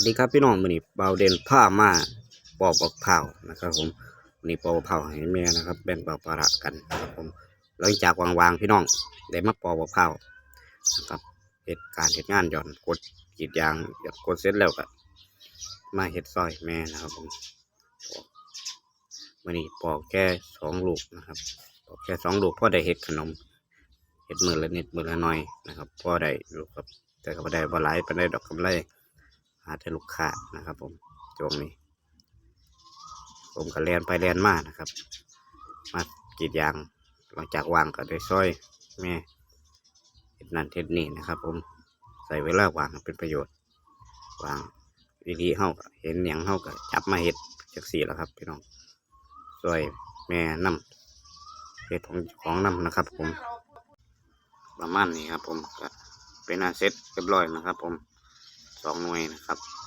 วัสดีครับพี่น้องวันนี้เบาเด่นผ้ามาปอกบอกเผานะครับ ผมวันนี้ปอกเผาให้แม่นะครับ แบ่งเบาภาระกันนะครับผมหลังจากวางวางพี่น้องได้มาปอกบอกเผานะครับเหตุการณ์เหตุงานหย่อนกดกีดยางหย่อนกดเสร็จแล้วก็มาเห็ดซอยแม่นะครับผมวันนี้ปอกแค่สองลูกนะครับปอกแค่สองลูกพ่อได้เห็ดขนมเห็ดมือละนิดมือละหน้อยนะครับพ่อได้ลูกครับแต่ก็ได้บ่หลายปานใดดอกกำไร หาแต่ลูกค้านะครับ ผมช่วงนี้ ผมก็เรียนไปเรียนมานะครับ มากรีดยาง หลังจากวางก็ได้ซอยแม่เห็ดนั่นเห็ดนี่นะครับ ผมใส่เวลาวางเป็นประโยชน์ วางดีๆเฮาก็เห็นหยังเฮาก็จับมาเห็ดจากสี่แล้วครับพี่น้องซอยแม่น้ำเห็ดของของน้ำนะครับ ผมประมาณนี้ครับ ผมก็เป็นอาเซ็ตเรียบร้อยนะครับ ผม สองหน่วยนะครับ